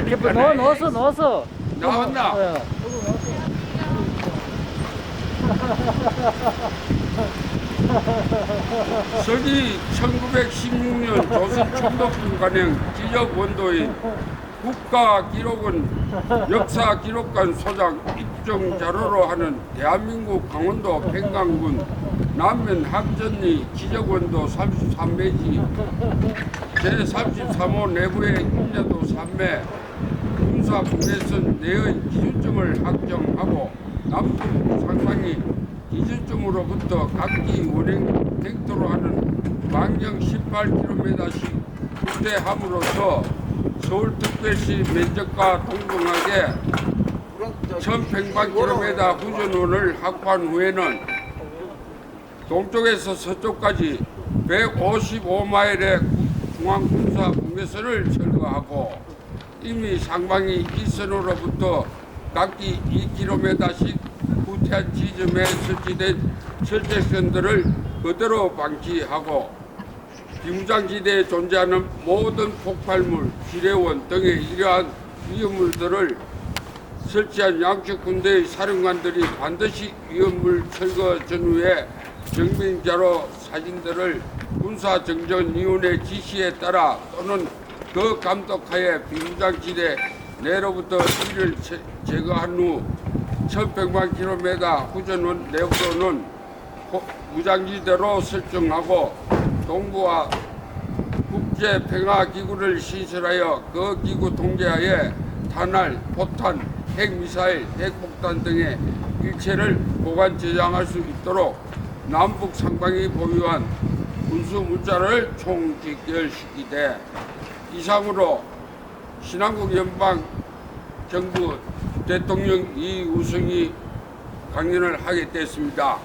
넣었어. 깃발 넣어, 넣었어, 넣었어. 나왔나? 어. 서기 1916년 조선 총독부 관행 지적 원도인 국가 기록원 역사 기록관 소장 입증 자료로 하는 대한민국 강원도 평강군 남면 합전리 지적원도 33매지 제33호 내부의 인자도 3매 군사 분해선 내의 기준점을 확정하고 남북 상방이 기준점으로부터 각기 원행 벡터로 하는 반경 18km씩 확대함으로써 서울특별시 면적과 동등하게 1100km 후전원을 확보한 후에는 동쪽에서 서쪽까지 155마일의 중앙군사 분계선을 철거하고 이미 상방이 일선으로부터 각기 2km씩 후퇴한 지점에 설치된 철책선들을 그대로 방치하고 비무장지대에 존재하는 모든 폭발물, 지뢰원 등의 이러한 위험물들을 설치한 양측 군대의 사령관들이 반드시 위험물 철거 전후에 정밀자로 사진들을 군사정전위원회 지시에 따라 또는 그 감독하에 비무장지대 내로부터 이를 제- 제거한 후 1100만 킬로미터 후전원 내부로는 호- 무장지대로 설정하고 동부와 국제 평화 기구를 신설하여 그 기구 통제하에 탄알, 포탄, 핵미사일, 핵폭탄 등의 일체를 보관 저장할 수 있도록 남북 상방이 보유한 군수 문자를 총집결시키되 이상으로 신한국 연방 정부 대통령 이우승이 강연을 하게 됐습니다.